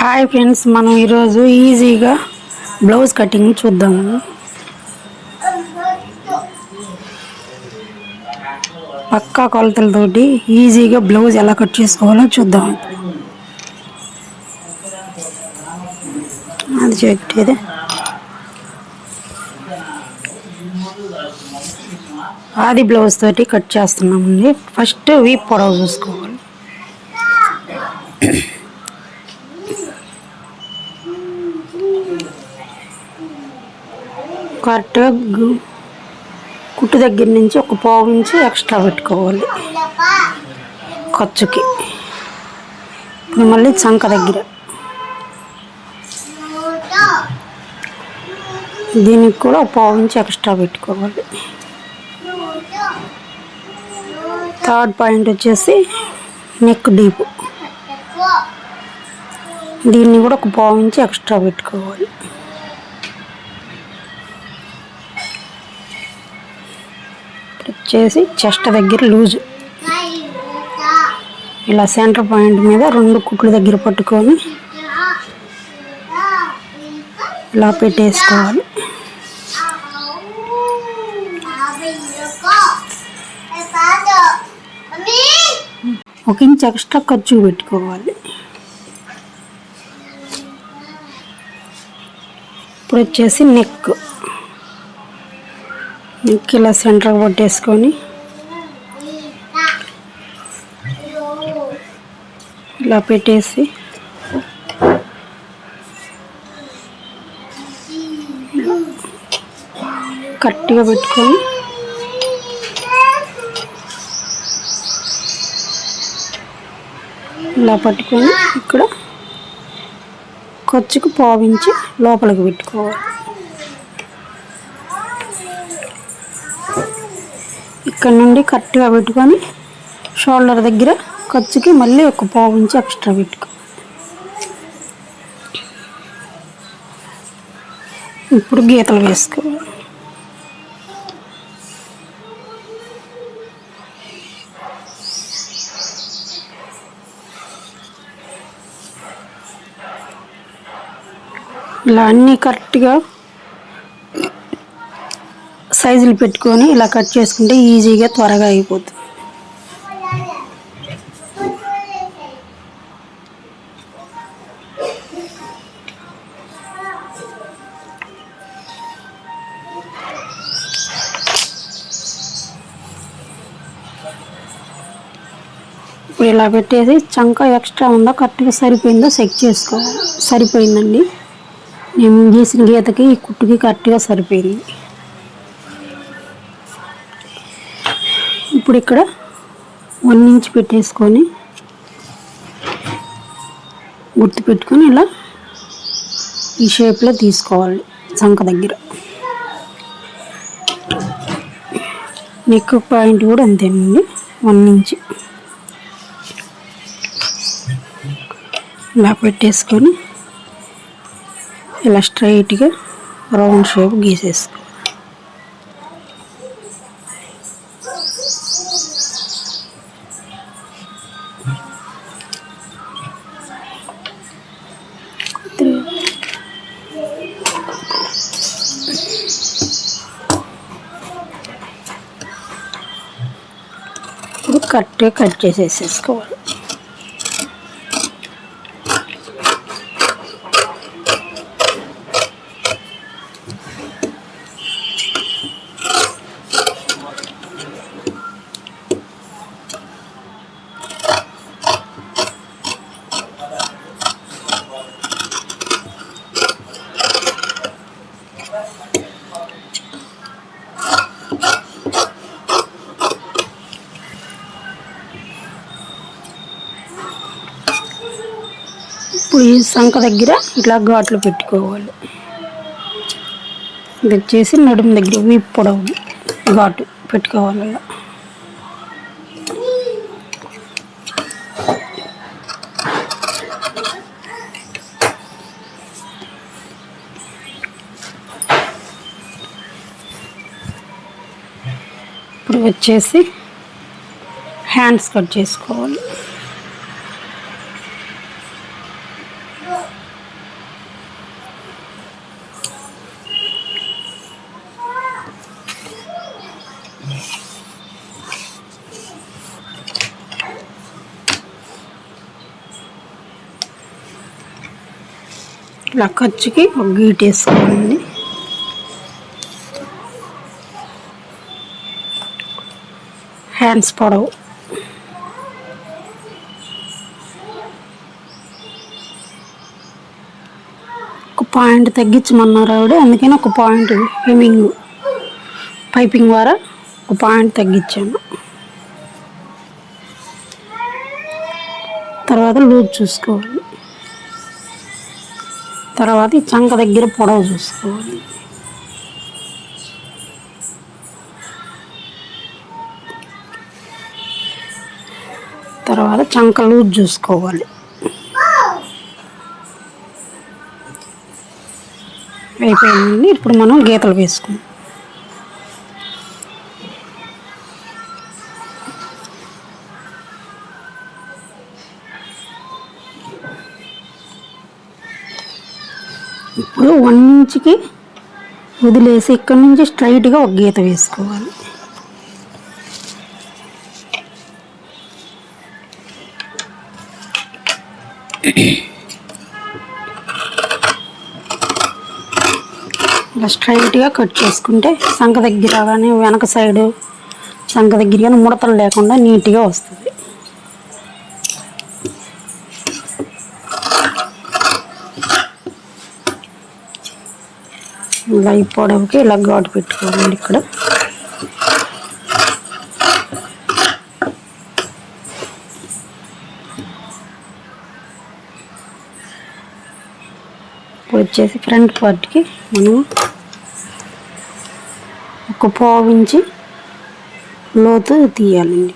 Hi friends మనం ఈరోజు ఈజీగా బ్లౌజ్ కటింగ్ చూద్దాము పక్కా కొలతలతోటి ఈజీగా బ్లౌజ్ ఎలా కట్ చేసుకోవాలో చూద్దాం. అది చెప్పేది ఆది బ్లౌజ్ తోటి కట్ చేస్తున్నామండి. ఫస్ట్ వీప్ పొడవు చూసుకోవాలి. కరెక్ట్గా కుట్టు దగ్గర నుంచి ఒక పావు నుంచి ఎక్స్ట్రా పెట్టుకోవాలి. ఖర్చుకి. ఇప్పుడు మళ్ళీ చంక దగ్గర. దీనికి కూడా ఒక పావు నుంచి ఎక్స్ట్రా పెట్టుకోవాలి. థర్డ్ పాయింట్ వచ్చేసి నెక్ డీప్. దీన్ని కూడా ఒక పావు నుంచి ఎక్స్ట్రా పెట్టుకోవాలి. వచ్చేసి చెస్ట్ దగ్గర లూజ్. ఇలా సెంటర్ పాయింట్ మీద రెండు కుట్లు దగ్గర పట్టుకొని ఇలా పెట్టేసుకోవాలి. ఒక ఇంచ్ ఎక్స్ట్రా ఖర్చు పెట్టుకోవాలి. ఇప్పుడు వచ్చేసి నెక్. ఇలా సెంటర్కి పట్టేసుకొని ఇలా పెట్టేసి కరెక్ట్గా పెట్టుకొని ఇలా పట్టుకొని ఇక్కడ ఖర్చుకు పావించి లోపలికి పెట్టుకోవాలి. ఇక్కడ నుండి కరెక్ట్గా పెట్టుకొని షోల్డర్ దగ్గర ఖర్చుకి మళ్ళీ ఒక పావు ఇంచి ఎక్స్ట్రా పెట్టుకో. ఇప్పుడు గీతలు వేసుకోవాలి ఇలా అన్నీ కరెక్ట్గా సైజులు పెట్టుకొని ఇలా కట్ చేసుకుంటే ఈజీగా త్వరగా అయిపోతుంది. ఇప్పుడు ఇలా పెట్టేసి చంక ఎక్స్ట్రా ఉందో కరెక్ట్గా సరిపోయిందో చెక్ చేసుకోవాలి సరిపోయిందండి. నేను గీసిన గీతకి ఈ కుట్టుకి కరెక్ట్గా సరిపోయింది. ఇప్పుడు ఇక్కడ వన్ ఇంచ్ పెట్టేసుకొని గుర్తు పెట్టుకొని ఇలా ఈ షేప్లో తీసుకోవాలి చంక దగ్గర. నెక్ పాయింట్ కూడా అంతేనండి వన్ ఇంచ్. ఇలా పెట్టేసుకొని ఇలా స్ట్రైట్గా రౌండ్ షేప్ గీసేసుకో కరెక్ట్గా కట్ చేసేసేసుకోవాలి. ఈ సంఖ దగ్గర ఇట్లా ఘాట్లు పెట్టుకోవాలి. ఇది వచ్చేసి నడుము దగ్గర వీపు పొడవు ఘాటు పెట్టుకోవాలి అలా. ఇప్పుడు వచ్చేసి హ్యాండ్స్ కట్ చేసుకోవాలి. ఇలా ఖర్చుకి ఒక గీట్ వేసుకోండి. హ్యాండ్స్ పొడవు. ఒక పాయింట్ తగ్గించమన్నారు ఆవిడ అందుకని ఒక పాయింట్ హెమింగ్ పైపింగ్ ద్వారా ఒక పాయింట్ తగ్గించాను. తర్వాత లూజ్ చూసుకోవాలి. తర్వాత ఈ చంక దగ్గర పొడవు చూసుకోవాలి. తర్వాత చంక లూజ్ చూసుకోవాలి. అయిపోయింది ఇప్పుడు మనం గీతలు వేసుకుందాం. ఇప్పుడు వన్ ఇంచ్కి వదిలేసి ఇక్కడ నుంచి స్ట్రైట్గా ఒక గీత వేసుకోవాలి. ఇలా స్ట్రైట్గా కట్ చేసుకుంటే సంఖ దగ్గర కానీ వెనక సైడు సంఖ దగ్గర కానీ ముడతలు లేకుండా నీట్గా వస్తుంది. ఇలా ఈ ఇలా ఘాటు పెట్టుకోవాలండి ఇక్కడ. ఇప్పుడు వచ్చేసి ఫ్రంట్ పార్ట్కి మనం ఒక పావు ఇంచి లోతు తీయాలండి.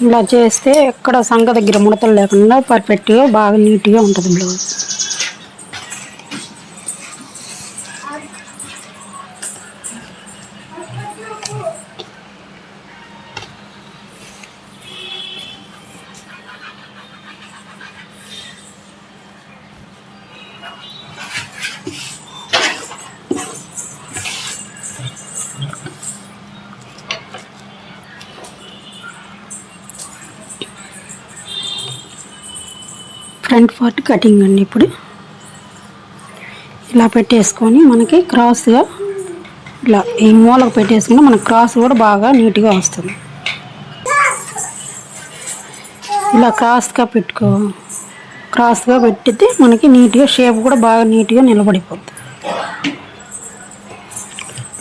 ఇలా చేస్తే ఎక్కడ సంగ దగ్గర ముడతలు లేకుండా పర్ఫెక్ట్గా బాగా నీట్గా ఉంటుంది బ్లౌజ్. ఫ్రంట్ పార్ట్ కటింగ్ అండి ఇప్పుడు. ఇలా పెట్టేసుకొని మనకి క్రాస్గా ఇలా ఈ మూలకు పెట్టేసుకుంటే మనకి క్రాస్ కూడా బాగా నీట్గా వస్తుంది. ఇలా క్రాస్గా పెట్టుకో క్రాస్గా పెట్టితే మనకి నీట్గా షేప్ కూడా బాగా నీట్గా నిలబడిపోతుంది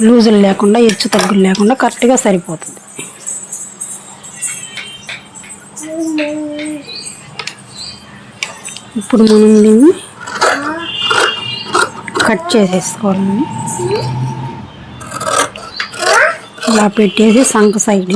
లూజులు లేకుండా ఎచ్చు తగ్గులు లేకుండా కరెక్ట్గా సరిపోతుంది. ఇప్పుడు మనం దీన్ని కట్ చేసేసుకోవాలండి ఇలా పెట్టేసి సంక సైడ్.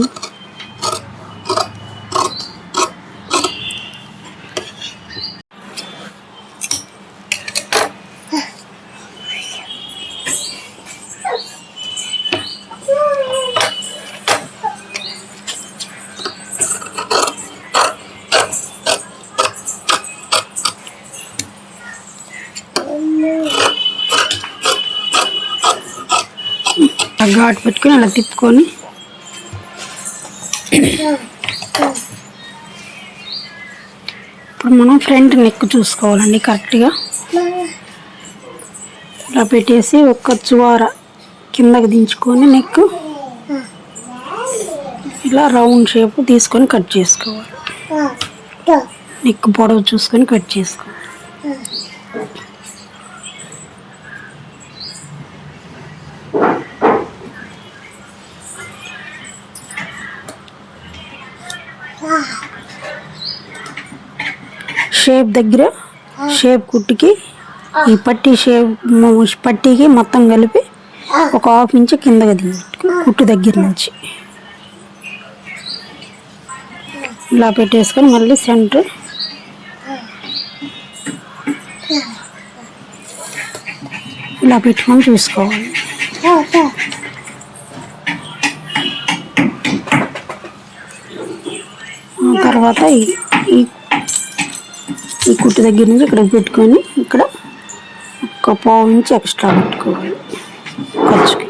ఘాటు పెట్టుకొని అలా తిప్పుకొని. ఇప్పుడు మనం ఫ్రంట్ నెక్ చూసుకోవాలండి కరెక్ట్గా. ఇలా పెట్టేసి ఒక్క చువార కిందకి దించుకొని నెక్ ఇలా రౌండ్ షేప్ తీసుకొని కట్ చేసుకోవాలి. నెక్ పొడవు చూసుకొని కట్ చేసుకోవాలి. షేప్ దగ్గర షేప్ కుట్టుకి ఈ పట్టి షేప్ పట్టీకి మొత్తం కలిపి ఒక హాఫ్ ఇంచ్ కిందకి దిగి కుట్టు దగ్గర నుంచి. ఇలా పెట్టేసుకొని మళ్ళీ సెంటర్. ఇలా పెట్టుకొని చూసుకోవాలి. తర్వాత ఈ- ఈ కుట్టు దగ్గర నుంచి ఇక్కడ పెట్టుకొని ఇక్కడ ఒక పావు నుంచి ఎక్స్ట్రా పెట్టుకోవాలి ఖర్చుకి.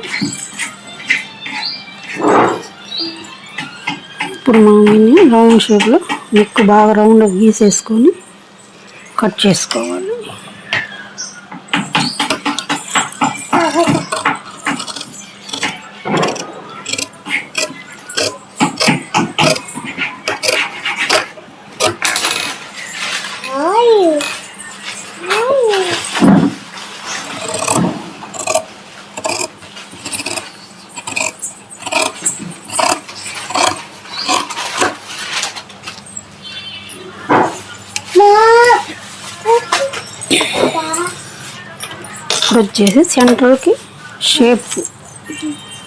ఇప్పుడు మనం రౌండ్ షేప్లో నెక్ బాగా రౌండ్ గీసేసుకొని కట్ చేసుకోవాలి. వచ్చేసి సెంటర్కి షేప్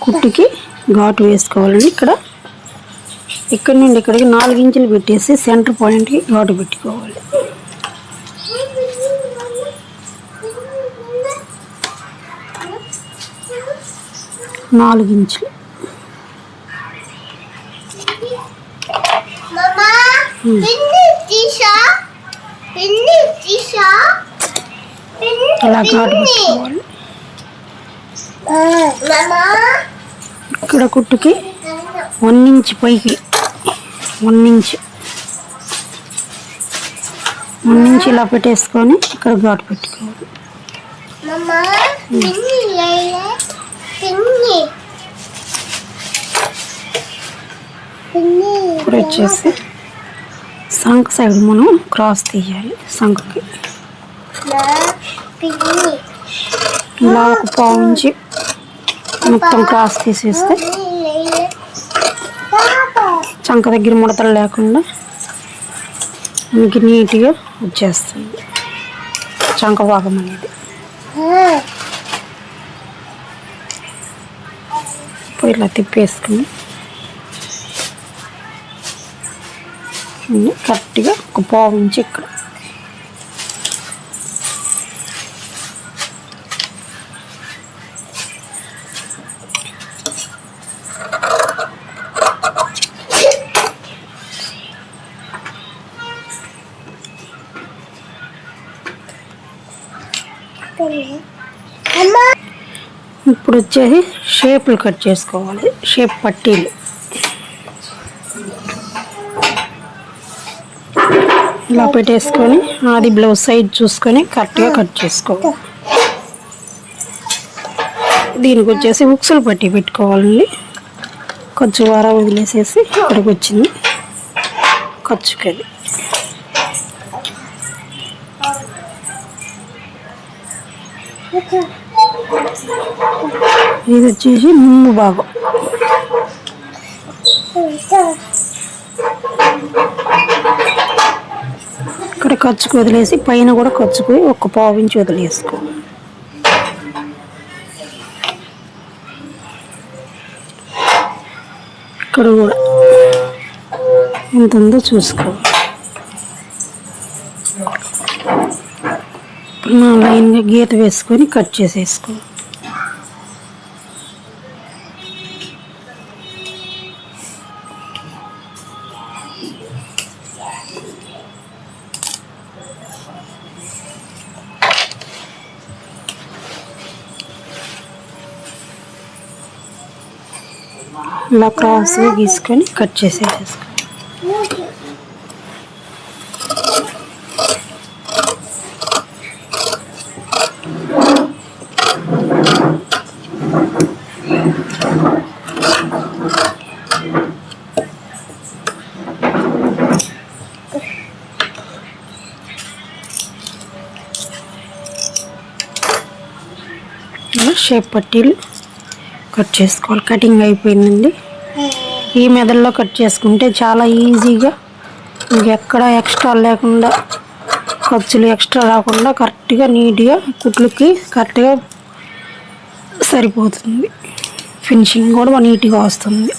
కుట్టుకి ఘాటు వేసుకోవాలండి ఇక్కడ ఇక్కడ నుండి ఇక్కడికి నాలుగు ఇంచులు పెట్టేసి సెంటర్ పాయింట్కి ఘాటు పెట్టుకోవాలి. నాలుగు ఇంచులు. పిన్ని తీసా? పిన్ని తీసా? అలా ఘాటు పెట్టుకోవాలి. ఇక్కడ కుట్టుకి వన్ ఇంచ్ పైకి వన్ ఇంచ్. వన్ ఇంచ్ ఇలా పెట్టేసుకొని ఇక్కడ ఘాటు పెట్టుకోవాలి. ఇప్పుడు వచ్చేసి సంఖ సైడ్ మనం క్రాస్ తీయాలి సంఖకి. ఇలా ఒక పావు మొత్తం క్రాస్ తీసేస్తే చంక దగ్గర ముడతలు లేకుండా మీకు నీట్గా వచ్చేస్తుంది. చంక భాగం అనేది. ఇప్పుడు ఇలా తిప్పేసుకుని ఇన్ని కరెక్ట్గా ఒక పావు ఇక్కడ పిన్ని అమ్మా ఇప్పుడు వచ్చేసి షేపులు కట్ చేసుకోవాలి. షేప్ పట్టీలు. ఇలా పెట్టేసుకొని అది బ్లౌజ్ సైడ్ చూసుకొని కరెక్ట్గా కట్ చేసుకోవాలి. దీనికి వచ్చేసి ఉక్సులు పట్టి పెట్టుకోవాలండి. కొంచెం వారం వదిలేసేసి ఇక్కడికి వచ్చింది. ఖర్చుకి అది ఇది వచ్చేసి ముందు భాగం ఇక్కడ ఖర్చుకు వదిలేసి పైన కూడా ఖర్చుకు ఒక పావించి వదిలేసుకో. ఇక్కడ కూడా ఎంత ఉందో చూసుకో. లైన్గా గీత వేసుకొని కట్ చేసేసుకో. ఇలా క్రాస్గా గీసుకొని కట్ చేసేసేసుకో. ఇలా షేప్ పట్టీలు కట్ చేసుకోవాలి. కటింగ్ అయిపోయిందండి. ఈ మెదడులో కట్ చేసుకుంటే చాలా ఈజీగా ఇంకెక్కడ ఎక్స్ట్రా లేకుండా ఖర్చులు ఎక్స్ట్రా రాకుండా కరెక్ట్గా నీట్గా కుట్లకి కరెక్ట్గా సరిపోతుంది. ఫినిషింగ్ కూడా నీట్గా వస్తుంది.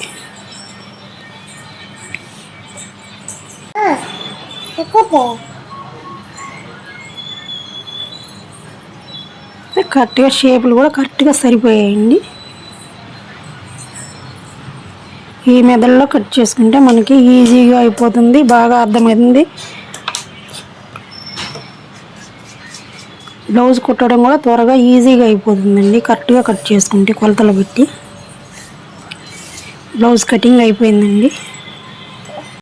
కరెక్ట్గా షేపులు కూడా కరెక్ట్గా సరిపోయాయండి. ఈ మెదడులో కట్ చేసుకుంటే మనకి ఈజీగా అయిపోతుంది బాగా అర్థమవుతుంది. బ్లౌజ్ కుట్టడం కూడా త్వరగా ఈజీగా అయిపోతుందండి కరెక్ట్గా కట్ చేసుకుంటే కొలతలు పెట్టి. బ్లౌజ్ కటింగ్ అయిపోయిందండి.